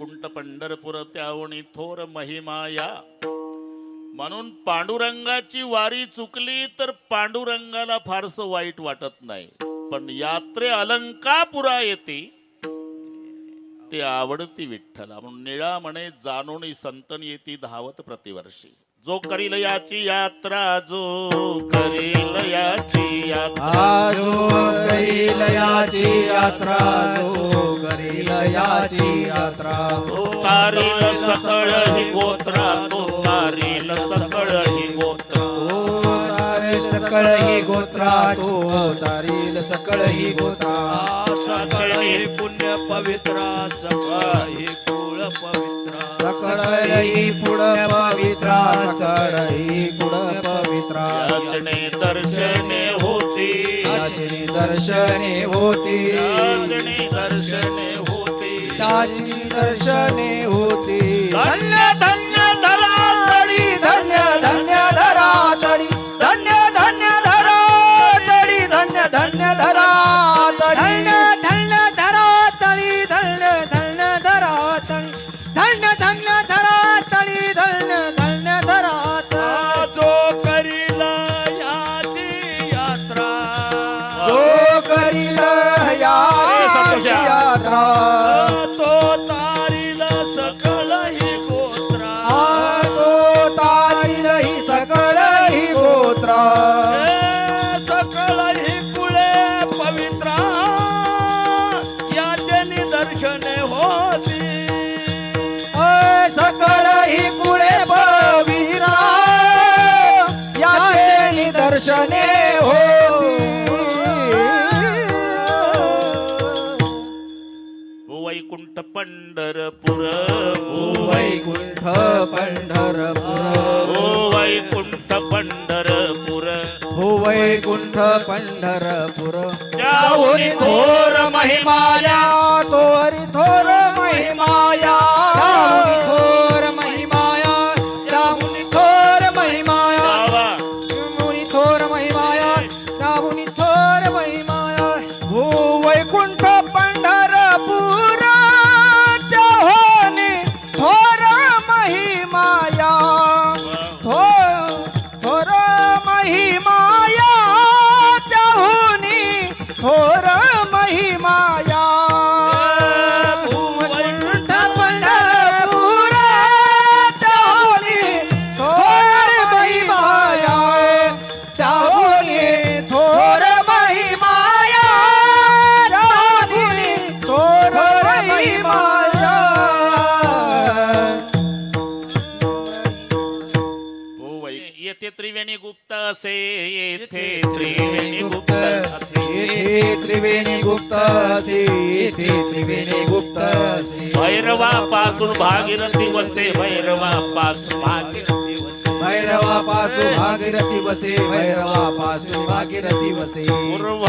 वैकुंठ पंढरपुर त्यावणी थोर महिमाया. म्हणून पांडुरंगाची वारी चुकली तर पांडुरंगाला फारसं वाईट वाटत नाही. पण यात्रे अलंकापुरा येते. ते आवडती विठ्ठला. म्हणून निळा म्हणे जाणून संतन येती धावत प्रतिवर्षी. जो करील याची यात्रा जो करील याची यात्रा जो करील याची यात्रा जो करील याची यात्रा. तो तारील सकळ ही गोत्रा तो तारील सकळ ही गोत्रा. तो तारे सकळ ही गोत्रा तो तारील सकळ ही गोत्रा. सकळ ही पुण्य पवित्रा सकळ ही कुळ पवित्रा. सकळ ही पुढ पवित्रा सकळ ही पुढ पवित्रा दर्शने याची दर्शने होती. दर्शने होती. त्याची दर्शने यात्रा तो तारील सकळ ही गोत्रा। तो तारील ही सकळ ही गोत्रा। सकळ ही पंढरपुर. वैकुंठ पंढरपुर. ओ वैकुंठ पंढरपुर. हो वैकुंठ पंढरपुर. त्याहुनी थोर महिमाया. तोरी थोर महिमाया. थोर महिमाया. त्याहुनी थोर महिमाया. गावा. मुनी थोर महिमाया. त्याहुनी थोर महिमाया. हो वैकुंठ येथे त्रिवेणी गुप्त असे येथे त्रिवेणी गुप्त असे. येथे त्रिवेणी गुप्त असे येथे त्रिवेणी गुप्त असे. भैरवापासून भागीरथी वसे भैरवापासून भागीरथी वसे. भैरवापासून भागीरथी वसे भैरवापासून भागीरथी वसे. पूर्व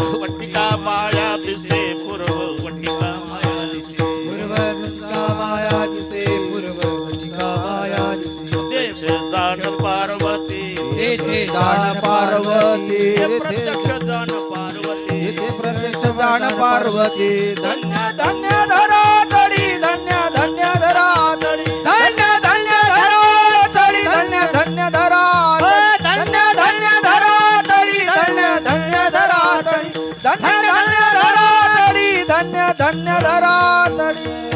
जान पार्वती प्रत्यक्ष जान पार्वती. प्रत्यक्ष जान पार्वती. धन्य धन्य धरा तळी धन्य धन्य धरा तळी धन्य धन्य धरा तळी धन्य धन्य धरा हो, धन्य धन्य धरा तळी धन्य धन्य धरा तळी धन्य धन्य धरा तळी धन्य धन्य धरा तळी